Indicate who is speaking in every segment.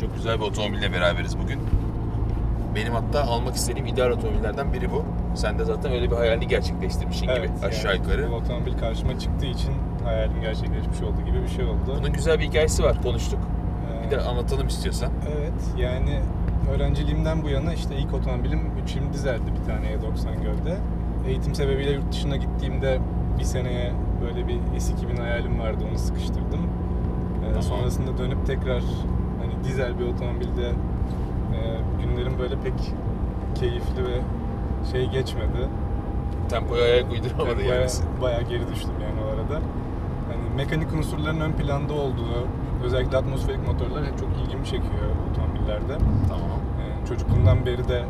Speaker 1: Çok güzel bir otomobille beraberiz bugün. Benim hatta almak istediğim ideal otomobillerden biri bu. Sen de zaten öyle bir hayalini gerçekleştirmişsin
Speaker 2: Evet,
Speaker 1: gibi aşağı
Speaker 2: yani
Speaker 1: yukarı.
Speaker 2: Bu otomobil karşıma çıktığı için hayalim gerçekleşmiş oldu gibi bir şey oldu.
Speaker 1: Bunun güzel bir hikayesi var konuştuk.
Speaker 2: Ee,
Speaker 1: Bir de anlatalım istiyorsan.
Speaker 2: Evet yani öğrenciliğimden bu yana işte ilk otomobilim 320 dizeldi bir tane E90 Göl'de. Eğitim sebebiyle yurt dışına gittiğimde bir seneye böyle bir S2000 hayalim vardı onu sıkıştırdım. Ee,
Speaker 1: Tamam.
Speaker 2: Sonrasında dönüp tekrar dizel bir otomobilde e, günlerim böyle pek keyifli ve şey geçmedi.
Speaker 1: Tempoya ayak uyduramadı
Speaker 2: bayağı,
Speaker 1: yani.
Speaker 2: bayağı geri düştüm yani o arada. Hani mekanik unsurların ön planda olduğu, özellikle atmosferik motorlar çok ilgimi çekiyor otomobillerde.
Speaker 1: Tamam.
Speaker 2: Ee, çocukluğumdan beri de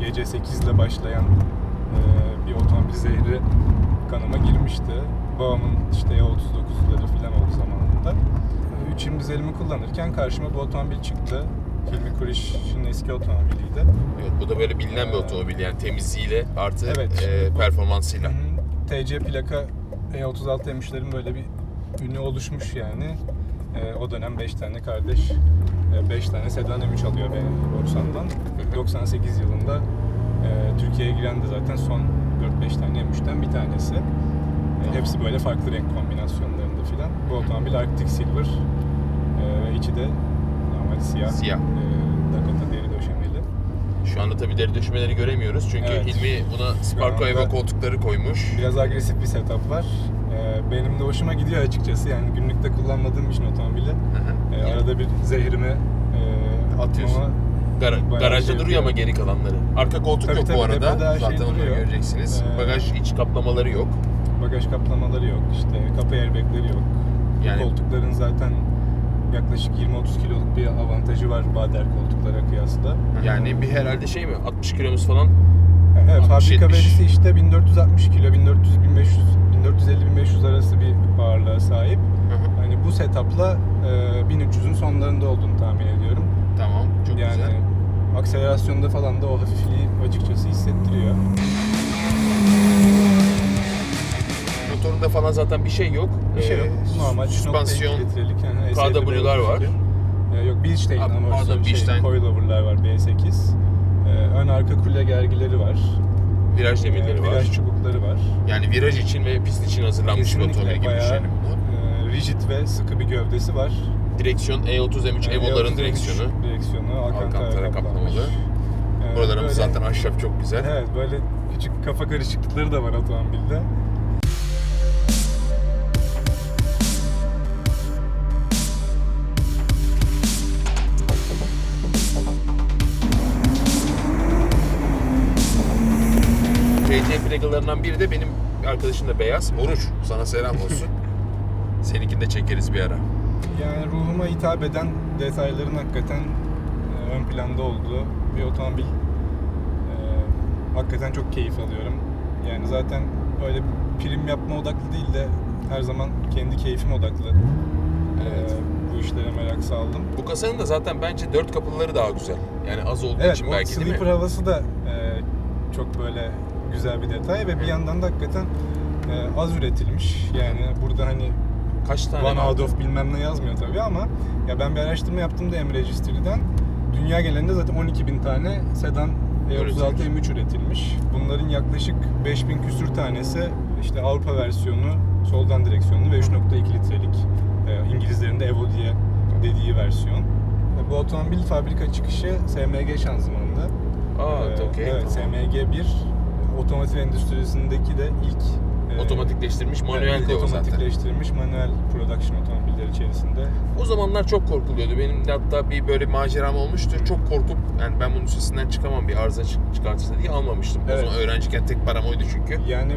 Speaker 2: gece 8 ile başlayan e, bir otomobil zehri kanıma girmişti. Babamın işte E39'ları falan oldu zamanında. 320 dizelimi kullanırken karşıma bu otomobil çıktı. Hilmi Kuriş'in eski otomobiliydi.
Speaker 1: Evet bu da böyle bilinen bir otomobil yani temizliğiyle artı
Speaker 2: Evet.
Speaker 1: e, performansıyla.
Speaker 2: Hı hı. TC plaka E36 emişlerin böyle bir ünü oluşmuş yani. Ee, o dönem 5 tane kardeş 5 tane sedan M3 alıyor be Borsan'dan. 98 yılında e, Türkiye'ye giren de zaten son 4-5 tane M3'ten bir tanesi. E, hepsi böyle farklı renk kombinasyonlarında filan. Bu otomobil Arctic Silver e, ve içi de normal siyah.
Speaker 1: Siyah.
Speaker 2: E, Dakota deri döşemeli.
Speaker 1: Şu anda tabii deri döşemeleri göremiyoruz çünkü
Speaker 2: Evet.
Speaker 1: Hilmi buna Sparko
Speaker 2: anda-
Speaker 1: Evo koltukları koymuş.
Speaker 2: Biraz agresif bir setup var. Ee, benim de hoşuma gidiyor açıkçası. Yani günlükte kullanmadığım için otomobili.
Speaker 1: Hı hı.
Speaker 2: Ee, arada bir zehrimi e,
Speaker 1: Atıyorsun.
Speaker 2: atmama bayağı
Speaker 1: garajda
Speaker 2: şey
Speaker 1: duruyor ama geri kalanları. Arka koltuk
Speaker 2: Tabii
Speaker 1: yok
Speaker 2: tabii,
Speaker 1: bu arada.
Speaker 2: her şey
Speaker 1: Zaten onları
Speaker 2: duruyor.
Speaker 1: göreceksiniz.
Speaker 2: Ee,
Speaker 1: Bagaj iç kaplamaları yok.
Speaker 2: bagaj kaplamaları yok. işte kapı airbagleri yok.
Speaker 1: Yani-
Speaker 2: koltukların zaten yaklaşık 20-30 kiloluk bir avantajı var Bader koltuklara kıyasla.
Speaker 1: Yani bir herhalde şey mi? 60 kilomuz falan.
Speaker 2: Evet,
Speaker 1: 60,
Speaker 2: fabrika
Speaker 1: 70.
Speaker 2: verisi işte 1460 kilo, 1400 1500 1450-1500 arası bir ağırlığa sahip.
Speaker 1: Hı hı.
Speaker 2: Hani bu setup'la e, 1300'ün sonlarında olduğunu tahmin ediyorum.
Speaker 1: Tamam. Çok
Speaker 2: yani
Speaker 1: güzel.
Speaker 2: akselerasyonda falan da o hafifliği açıkçası hissettiriyor.
Speaker 1: Motorunda falan zaten bir şey yok.
Speaker 2: Bir şey yok.
Speaker 1: Ee,
Speaker 2: Normal
Speaker 1: süspansiyon
Speaker 2: 3.2 litrelik yani
Speaker 1: KW'lar var.
Speaker 2: Ee, yok Bilstein ama
Speaker 1: pardon,
Speaker 2: şey,
Speaker 1: Bilstein.
Speaker 2: coilover'lar var B8. Ee, ön arka kule gergileri var.
Speaker 1: viraj demirleri
Speaker 2: Ee,
Speaker 1: var.
Speaker 2: Viraj çubukları var.
Speaker 1: Yani viraj için ve pist için hazırlanmış bir
Speaker 2: Kesinlikle
Speaker 1: otomobil gibi düşünelim bunu.
Speaker 2: e, rigid ve sıkı bir gövdesi var.
Speaker 1: Direksiyon E30 M3
Speaker 2: Ee,
Speaker 1: Evo'ların
Speaker 2: E33
Speaker 1: direksiyonu.
Speaker 2: Direksiyonu Alcantara, kaplamalı. Ee,
Speaker 1: Buralarımız zaten ahşap çok güzel.
Speaker 2: Evet böyle küçük kafa karışıklıkları da var otomobilde.
Speaker 1: CC plakalarından biri de benim arkadaşım da beyaz. Oruç. Sana selam olsun. Seninkini de çekeriz bir ara.
Speaker 2: Yani ruhuma hitap eden detayların hakikaten e, ön planda olduğu bir otomobil. E, hakikaten çok keyif alıyorum. Yani zaten öyle prim yapma odaklı değil de her zaman kendi keyfim odaklı.
Speaker 1: Evet.
Speaker 2: E, bu işlere merak saldım.
Speaker 1: Bu kasanın da zaten bence dört kapıları daha güzel. Yani az olduğu
Speaker 2: Evet,
Speaker 1: için belki değil mi?
Speaker 2: sleeper havası da e, çok böyle güzel bir detay ve bir yandan da hakikaten e, az üretilmiş. Yani burada hani
Speaker 1: Kaç tane
Speaker 2: One out of bilmem ne yazmıyor tabii ama ya ben bir araştırma yaptım da M-Registry'den. Dünya genelinde zaten 12 bin tane sedan E36
Speaker 1: Üretilmiş.
Speaker 2: M3 üretilmiş. Bunların yaklaşık 5000 küsür tanesi işte Avrupa versiyonu, soldan direksiyonlu ve 3.2 litrelik e, İngilizlerin de Evo diye dediği versiyon. E, bu otomobil fabrika çıkışı SMG şanzımanlı.
Speaker 1: Aa,
Speaker 2: E,
Speaker 1: okey.
Speaker 2: Evet,
Speaker 1: tamam.
Speaker 2: SMG1 otomotiv endüstrisindeki de ilk e,
Speaker 1: Otomatikleştirilmiş manuel
Speaker 2: Evet,
Speaker 1: de o zaten.
Speaker 2: otomatikleştirilmiş manuel production otomobiller içerisinde.
Speaker 1: O zamanlar çok korkuluyordu. Benim de hatta bir böyle maceram olmuştu. Çok korkup yani ben bunun üstesinden çıkamam bir arıza çık- çıkartırsa diye almamıştım. O
Speaker 2: Evet.
Speaker 1: zaman öğrenciyken tek param oydu çünkü.
Speaker 2: Yani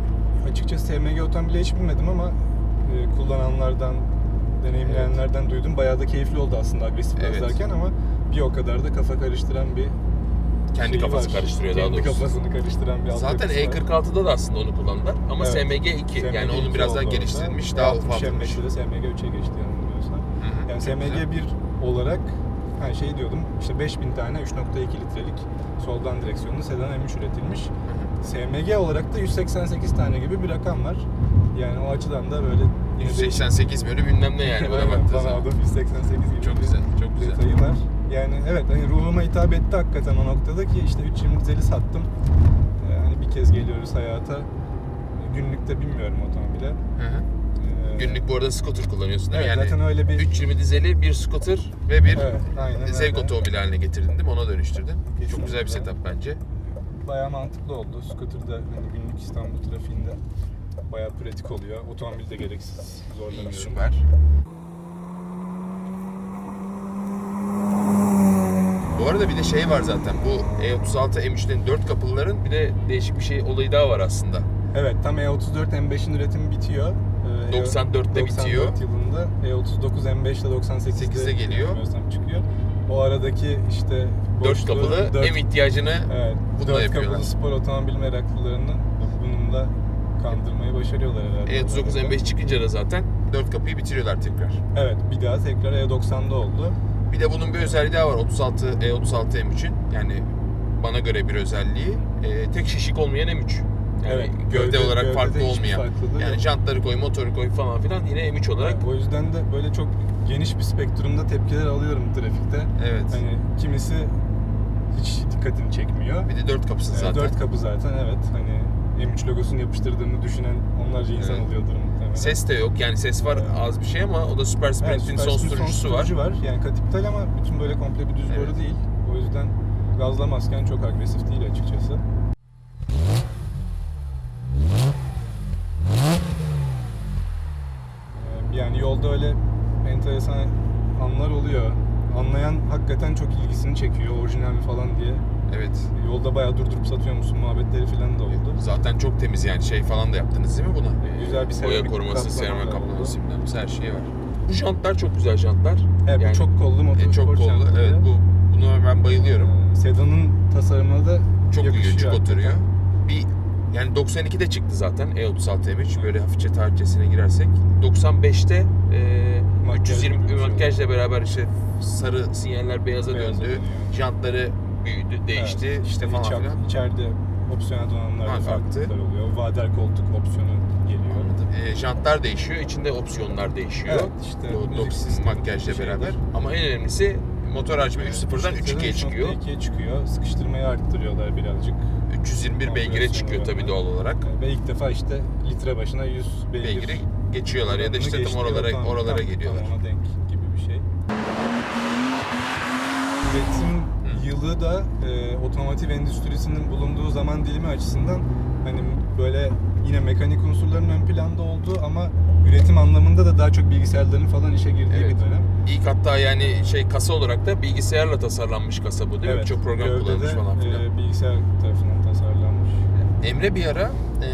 Speaker 2: açıkçası SMG otomobili hiç binmedim ama e, kullananlardan, deneyimleyenlerden duydum. Bayağı da keyifli oldu aslında agresif
Speaker 1: Evet.
Speaker 2: ama bir o kadar da kafa karıştıran bir
Speaker 1: Kendi kafası
Speaker 2: var.
Speaker 1: karıştırıyor daha
Speaker 2: Kendi
Speaker 1: doğrusu.
Speaker 2: kafasını karıştıran bir
Speaker 1: Zaten
Speaker 2: altyapısı var.
Speaker 1: E46'da da aslında onu kullandılar ama
Speaker 2: Evet.
Speaker 1: SMG 2 yani
Speaker 2: SMG
Speaker 1: onu biraz daha geliştirilmiş, daha
Speaker 2: E60
Speaker 1: ufaltılmış.
Speaker 2: M5'te de SMG 3'e geçti Yani
Speaker 1: çok
Speaker 2: SMG
Speaker 1: güzel.
Speaker 2: 1 olarak ha şey diyordum işte 5000 tane 3.2 litrelik soldan direksiyonlu sedan M3 üretilmiş. SMG olarak da 188 tane gibi bir rakam var. Yani o açıdan da böyle Yine
Speaker 1: 188 bölü bilmem ne yani buna
Speaker 2: Aynen,
Speaker 1: baktığın
Speaker 2: bana
Speaker 1: zaman.
Speaker 2: adam 188 gibi
Speaker 1: Çok güzel, çok güzel.
Speaker 2: detayı var. Yani evet hani ruhuma hitap etti hakikaten o noktada ki işte 320 sattım. Ee, hani bir kez geliyoruz hayata. Günlükte bilmiyorum otomobile.
Speaker 1: Hı hı.
Speaker 2: Ee,
Speaker 1: Günlük bu arada scooter kullanıyorsun değil mi?
Speaker 2: Evet,
Speaker 1: Yani
Speaker 2: zaten öyle bir
Speaker 1: 320 dizeli bir scooter ve bir
Speaker 2: Evet, aynen
Speaker 1: zevk
Speaker 2: öyle.
Speaker 1: otomobili haline getirdin değil mi? Ona dönüştürdün. Çok
Speaker 2: Kesinlikle.
Speaker 1: güzel bir setup bence.
Speaker 2: bayağı mantıklı oldu. Scooter'da hani günlük İstanbul trafiğinde bayağı pratik oluyor. Otomobilde gereksiz zorlanıyorum.
Speaker 1: Süper. Bu arada bir de şey var zaten bu E36 M3'lerin 4 kapılıların bir de değişik bir şey olayı daha var aslında.
Speaker 2: Evet tam E34 M5'in üretimi bitiyor. Ee,
Speaker 1: 94'te
Speaker 2: 94
Speaker 1: bitiyor.
Speaker 2: yılında E39 M5 ile 98'de
Speaker 1: 8'de geliyor.
Speaker 2: çıkıyor. O aradaki işte
Speaker 1: 4
Speaker 2: boşluğu,
Speaker 1: kapılı
Speaker 2: dört-
Speaker 1: M ihtiyacını
Speaker 2: evet,
Speaker 1: bununla
Speaker 2: 4
Speaker 1: yapıyorlar.
Speaker 2: kapılı spor otomobil meraklılarını bununla kandırmayı başarıyorlar herhalde.
Speaker 1: E39 M5 çıkınca da zaten 4 kapıyı bitiriyorlar tekrar.
Speaker 2: Evet bir daha tekrar E90'da oldu.
Speaker 1: Bir de bunun bir özelliği daha var 36 E36 M3'ün. Yani bana göre bir özelliği e, tek şişik olmayan M3. Yani
Speaker 2: Evet,
Speaker 1: gövde,
Speaker 2: gövde-
Speaker 1: olarak
Speaker 2: gövdede
Speaker 1: farklı olmayan. Yani
Speaker 2: yok.
Speaker 1: jantları koy, motoru koy falan filan yine M3 olarak.
Speaker 2: O yüzden de böyle çok geniş bir spektrumda tepkiler alıyorum trafikte.
Speaker 1: Evet.
Speaker 2: Hani kimisi hiç dikkatini çekmiyor.
Speaker 1: Bir de 4 kapısı zaten.
Speaker 2: Dört kapı zaten evet. Hani M3 logosunu yapıştırdığını düşünen onlarca insan
Speaker 1: Evet.
Speaker 2: oluyordur muhtemelen.
Speaker 1: Ses de yok. Yani ses var az bir şey ama o da Super
Speaker 2: Evet,
Speaker 1: Sprint'in
Speaker 2: Super
Speaker 1: son sürücüsü var.
Speaker 2: var. Yani katiptal ama bütün böyle komple bir düz
Speaker 1: Evet.
Speaker 2: boru değil. O yüzden gazlamazken çok agresif değil açıkçası. Ee, Yani yolda öyle enteresan anlar oluyor. Anlayan hakikaten çok ilgisini çekiyor orijinal mi falan diye.
Speaker 1: Evet.
Speaker 2: Yolda bayağı durdurup satıyor musun muhabbetleri falan da oldu.
Speaker 1: Zaten çok temiz yani şey falan da yaptınız değil mi buna? Ee,
Speaker 2: Güzel bir
Speaker 1: Boya
Speaker 2: seramik
Speaker 1: koruması,
Speaker 2: kaplama
Speaker 1: seramik
Speaker 2: da
Speaker 1: kaplaması,
Speaker 2: oldu.
Speaker 1: bilmem her şey var. Bu jantlar çok güzel jantlar.
Speaker 2: Evet
Speaker 1: Yani,
Speaker 2: bu çok kollu
Speaker 1: e,
Speaker 2: motor
Speaker 1: çok kollu. Evet bu buna ben bayılıyorum.
Speaker 2: Sedanın tasarımına da
Speaker 1: Çok uyuyor,
Speaker 2: yakışıyor
Speaker 1: çok
Speaker 2: hakikaten.
Speaker 1: oturuyor. Bir yani 92'de çıktı zaten E36 M3 böyle hafifçe tarihçesine girersek. 95'te e,
Speaker 2: Makyaj
Speaker 1: 320
Speaker 2: gibi bir şey
Speaker 1: makyajla beraber işte sarı sinyaller beyaza,
Speaker 2: Beyaza
Speaker 1: döndü.
Speaker 2: dönüyor.
Speaker 1: Jantları büyüdü, değişti
Speaker 2: Evet,
Speaker 1: işte falan
Speaker 2: iç-
Speaker 1: filan.
Speaker 2: içeride opsiyonel donanımlarda farklılıklar oluyor. Vader koltuk opsiyonu geliyor.
Speaker 1: Anladım. E, jantlar değişiyor, içinde opsiyonlar değişiyor.
Speaker 2: Evet, işte
Speaker 1: Bu
Speaker 2: müzik
Speaker 1: dok-
Speaker 2: sistemi
Speaker 1: makyajla beraber. Ama en önemlisi motor hacmi 3.0'dan 3.2'ye çıkıyor.
Speaker 2: 2'ye çıkıyor. Sıkıştırmayı arttırıyorlar birazcık.
Speaker 1: 321 beygire çıkıyor tabii doğal olarak.
Speaker 2: Ve ilk defa işte litre başına 100 beygir.
Speaker 1: Beygire geçiyorlar ya da işte tam oralara oralara
Speaker 2: Tam-
Speaker 1: geliyorlar.
Speaker 2: Tam ona denk gibi bir şey. Üretim yılı da e, otomotiv endüstrisinin bulunduğu zaman dilimi açısından hani böyle yine mekanik unsurların ön planda olduğu ama üretim anlamında da daha çok bilgisayarların falan işe girdiği
Speaker 1: Evet.
Speaker 2: bir dönem.
Speaker 1: İlk hatta yani şey kasa olarak da bilgisayarla tasarlanmış kasa bu değil mi? Çok program
Speaker 2: gövdede,
Speaker 1: kullanılmış falan filan.
Speaker 2: e, bilgisayar tarafından tasarlanmış.
Speaker 1: Emre bir ara e,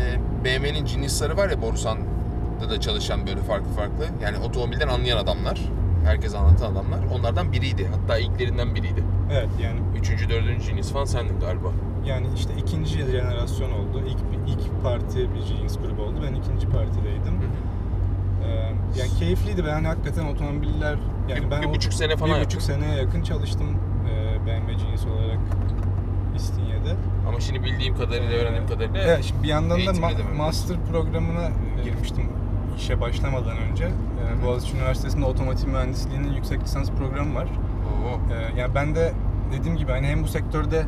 Speaker 1: BMW'nin Genius'ları var ya Borusan'da da çalışan böyle farklı farklı. Yani otomobilden anlayan adamlar. Herkes anlatan adamlar. Onlardan biriydi. Hatta ilklerinden biriydi.
Speaker 2: Evet yani
Speaker 1: Üçüncü, dördüncü Genius falan sendin galiba.
Speaker 2: yani işte ikinci jenerasyon oldu. İlk ilk parti bir Genius grubu oldu. Ben ikinci partideydim.
Speaker 1: Hı hı.
Speaker 2: Ee, yani keyifliydi. Ben hakikaten otomobiller yani
Speaker 1: Bir-
Speaker 2: ben
Speaker 1: bir
Speaker 2: o-
Speaker 1: buçuk sene falan
Speaker 2: bir buçuk seneye yakın çalıştım e, BMW Genius olarak İstinye'de.
Speaker 1: Ama şimdi bildiğim kadarıyla, öğrendiğim kadarıyla
Speaker 2: Evet, şimdi bir yandan da ma- master programına e, girmiştim işe başlamadan önce. E, Boğaziçi Üniversitesi'nde otomotiv mühendisliğinin yüksek lisans programı var.
Speaker 1: Oo.
Speaker 2: E, yani ben de dediğim gibi hani hem bu sektörde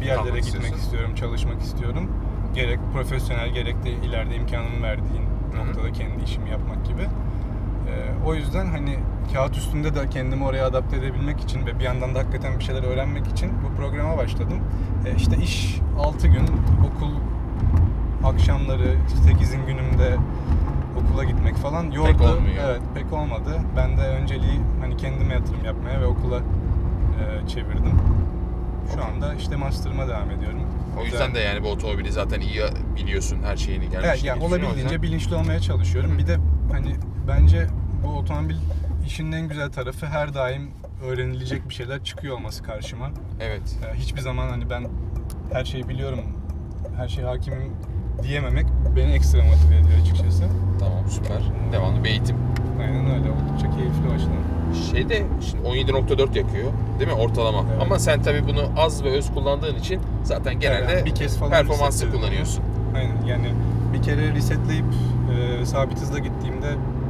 Speaker 2: bir yerlere
Speaker 1: Kalmak
Speaker 2: gitmek
Speaker 1: istiyorsun.
Speaker 2: istiyorum, çalışmak istiyorum. Gerek profesyonel gerek de ileride imkanımı verdiğin noktada kendi işimi yapmak gibi. E, o yüzden hani kağıt üstünde de kendimi oraya adapte edebilmek için ve bir yandan da hakikaten bir şeyler öğrenmek için bu programa başladım. E, işte iş 6 gün, okul akşamları 8'in günümde okula gitmek falan yordu.
Speaker 1: olmuyor.
Speaker 2: Evet, pek olmadı. Ben de önceliği hani kendime yatırım yapmaya ve okula e, çevirdim. Şu anda işte master'ıma devam ediyorum.
Speaker 1: O yüzden de yani bu otomobili zaten iyi biliyorsun her şeyini gelmiş.
Speaker 2: Evet, yani olabildiğince bilinçli olmaya çalışıyorum. Bir de hani bence bu otomobil işinin en güzel tarafı her daim öğrenilecek bir şeyler çıkıyor olması karşıma.
Speaker 1: Evet.
Speaker 2: Ee, hiçbir zaman hani ben her şeyi biliyorum, her şeye hakimim diyememek beni ekstra motive ediyor açıkçası.
Speaker 1: Tamam süper. Devamlı bir eğitim.
Speaker 2: Aynen öyle. Oldukça keyifli başladım.
Speaker 1: Şeyde şimdi 17.4 yakıyor değil mi ortalama?
Speaker 2: Evet.
Speaker 1: Ama sen tabii bunu az ve öz kullandığın için zaten genelde
Speaker 2: Yani bir kez falan
Speaker 1: performanslı kullanıyorsun.
Speaker 2: Aynen yani bir kere resetleyip e, sabit hızla gittiğimde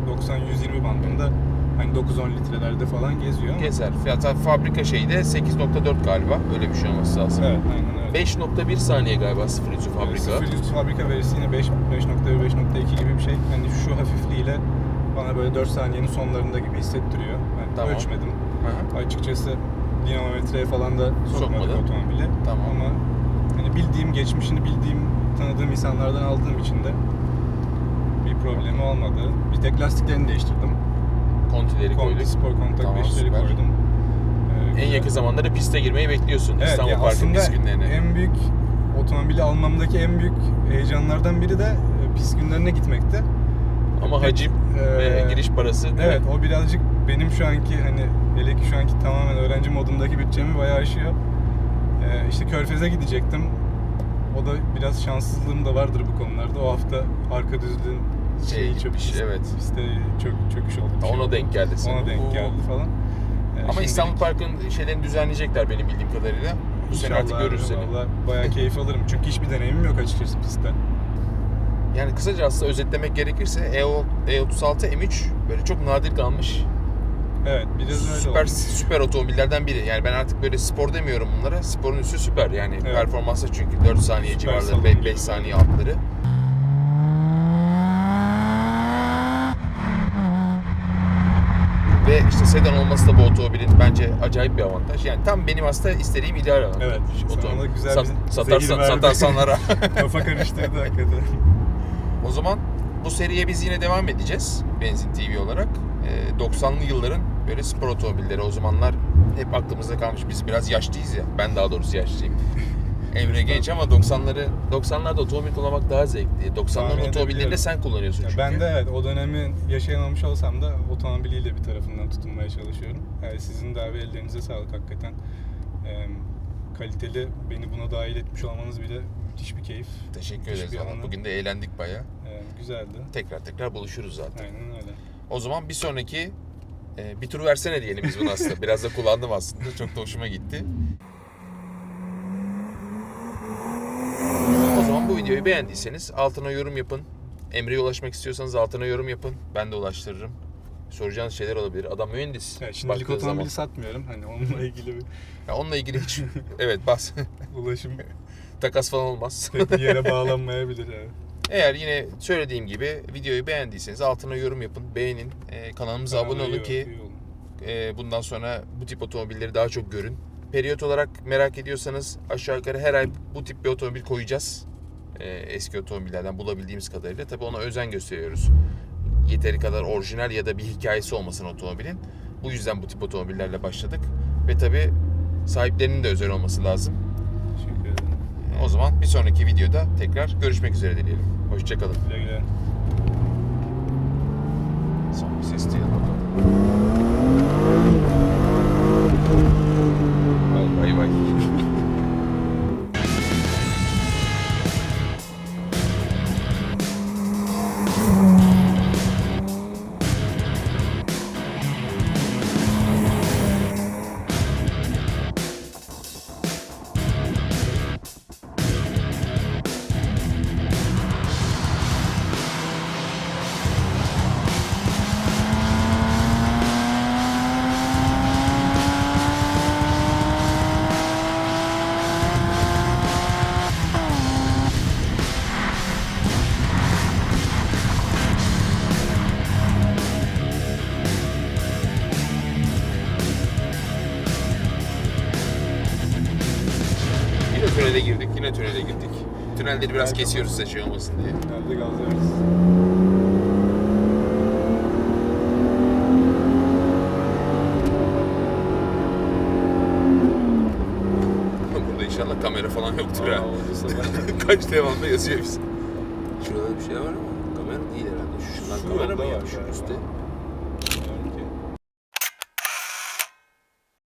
Speaker 2: 90-120 bandında hani 9-10 litrelerde falan geziyor ama
Speaker 1: Gezer. Hatta fabrika şeyi de 8.4 galiba. Öyle bir şey olması lazım.
Speaker 2: Evet aynen öyle.
Speaker 1: 5.1 saniye galiba 0 yüzü fabrika.
Speaker 2: 0 100 fabrika verisi yine 5 5.1 5.2 gibi bir şey. Hani şu hafifliğiyle bana böyle 4 saniyenin sonlarında gibi hissettiriyor.
Speaker 1: Tamam.
Speaker 2: ölçmedim.
Speaker 1: Hı hı.
Speaker 2: Açıkçası dinamometreye falan da sokmadık
Speaker 1: Sokmadın.
Speaker 2: otomobili.
Speaker 1: Tamam.
Speaker 2: Ama hani bildiğim, geçmişini bildiğim, tanıdığım insanlardan aldığım için de bir problemi olmadı. Bir tek lastiklerini değiştirdim.
Speaker 1: Kontileri koyduk.
Speaker 2: Kombi spor kontak
Speaker 1: Tamam,
Speaker 2: beşleri
Speaker 1: süper.
Speaker 2: koydum. Ee,
Speaker 1: En yakın zamanda da piste girmeyi bekliyorsun.
Speaker 2: Evet,
Speaker 1: İstanbul Park'ın pist günlerine.
Speaker 2: en büyük otomobili almamdaki en büyük heyecanlardan biri de e, pist günlerine gitmekti.
Speaker 1: Ama
Speaker 2: Pek,
Speaker 1: hacim
Speaker 2: e,
Speaker 1: ve giriş parası değil
Speaker 2: Evet
Speaker 1: mi?
Speaker 2: o birazcık benim şu anki hani hele ki şu anki tamamen öğrenci modundaki bütçemi bayağı aşıyor. Ee, işte Körfez'e gidecektim. O da biraz şanssızlığım da vardır bu konularda. O hafta arka düzlüğün
Speaker 1: Şey
Speaker 2: şeyi
Speaker 1: gitmiş,
Speaker 2: çökmüş.
Speaker 1: evet.
Speaker 2: Piste çök, çöküş oldu. şey
Speaker 1: ona
Speaker 2: oldu.
Speaker 1: denk geldi sana.
Speaker 2: Ona denk geldi falan. Ee,
Speaker 1: Ama
Speaker 2: şimdilik
Speaker 1: İstanbul Park'ın şeylerini düzenleyecekler benim bildiğim kadarıyla. Bu sene artık görürüz seni.
Speaker 2: Valla bayağı keyif alırım. Çünkü hiçbir deneyimim yok açıkçası pistte.
Speaker 1: Yani kısaca aslında özetlemek gerekirse E E36 M3 böyle çok nadir kalmış
Speaker 2: Evet biraz öyle
Speaker 1: süper
Speaker 2: oldu.
Speaker 1: süper otomobillerden biri. Yani ben artık böyle spor demiyorum bunlara. Sporun üstü süper yani
Speaker 2: Evet.
Speaker 1: performansı çünkü 4 saniye
Speaker 2: Süper
Speaker 1: civarları,
Speaker 2: salon
Speaker 1: 5
Speaker 2: gibi.
Speaker 1: saniye altları. Ve işte sedan olması da bu otomobilin bence acayip bir avantaj. Yani tam benim aslında istediğim ideal avantaj.
Speaker 2: Evet, da güzel
Speaker 1: Sat, satarsan, satarsanlara.
Speaker 2: Kafa karıştırdı hakikaten.
Speaker 1: O zaman bu seriye biz yine devam edeceğiz Benzin TV olarak. Ee, 90'lı yılların böyle spor otomobilleri o zamanlar hep aklımızda kalmış. Biz biraz yaşlıyız ya. Ben daha doğrusu yaşlıyım. Emre genç ama 90'ları 90'larda otomobil kullanmak daha zevkli. 90'ların
Speaker 2: Tahmin
Speaker 1: otomobillerini de sen kullanıyorsun çünkü.
Speaker 2: ben de evet o dönemi yaşayamamış olsam da otomobiliyle bir tarafından tutunmaya çalışıyorum. Yani sizin de abi ellerinize sağlık hakikaten. Ee, kaliteli beni buna dahil etmiş olmanız bile müthiş bir keyif.
Speaker 1: Teşekkür ederiz. Bugün de eğlendik baya.
Speaker 2: Ee, güzeldi.
Speaker 1: Tekrar tekrar buluşuruz zaten.
Speaker 2: Aynen öyle.
Speaker 1: O zaman bir sonraki e, bir tur versene diyelim biz bunu aslında. Biraz da kullandım aslında. Çok da hoşuma gitti. O zaman bu videoyu beğendiyseniz altına yorum yapın. Emre'ye ulaşmak istiyorsanız altına yorum yapın. Ben de ulaştırırım. Soracağınız şeyler olabilir. Adam mühendis.
Speaker 2: Yani şimdilik
Speaker 1: Baktığı
Speaker 2: otomobili
Speaker 1: zaman.
Speaker 2: satmıyorum. Hani onunla ilgili bir
Speaker 1: Ya onunla ilgili hiç evet bas.
Speaker 2: ulaşım
Speaker 1: Takas falan olmaz.
Speaker 2: pek bir yere bağlanmayabilir. Evet.
Speaker 1: Eğer yine söylediğim gibi videoyu beğendiyseniz altına yorum yapın, beğenin. Ee, kanalımıza abone olun ki e, bundan sonra bu tip otomobilleri daha çok görün. Periyot olarak merak ediyorsanız aşağı yukarı her ay bu tip bir otomobil koyacağız. E, eski otomobillerden bulabildiğimiz kadarıyla. Tabii ona özen gösteriyoruz. Yeteri kadar orijinal ya da bir hikayesi olmasın otomobilin. Bu yüzden bu tip otomobillerle başladık. Ve tabii sahiplerinin de özel olması lazım. O zaman bir sonraki videoda tekrar görüşmek üzere dileyelim. Hoşçakalın.
Speaker 2: Güle güle.
Speaker 1: Son bir ses duyalım bakalım. Bay bay. tünele girdik, yine tünele girdik. Tünelleri biraz kesiyoruz size şey olmasın diye.
Speaker 2: Nerede gazlıyoruz?
Speaker 1: Burada inşallah kamera falan yoktur ha. Kaç devamlı yazıyor bize. Şurada bir şey var ama kamera değil herhalde. Şu şundan
Speaker 2: Şu
Speaker 1: kamera
Speaker 2: yolda
Speaker 1: mı
Speaker 2: var
Speaker 1: yapmış
Speaker 2: galiba.
Speaker 1: üstte?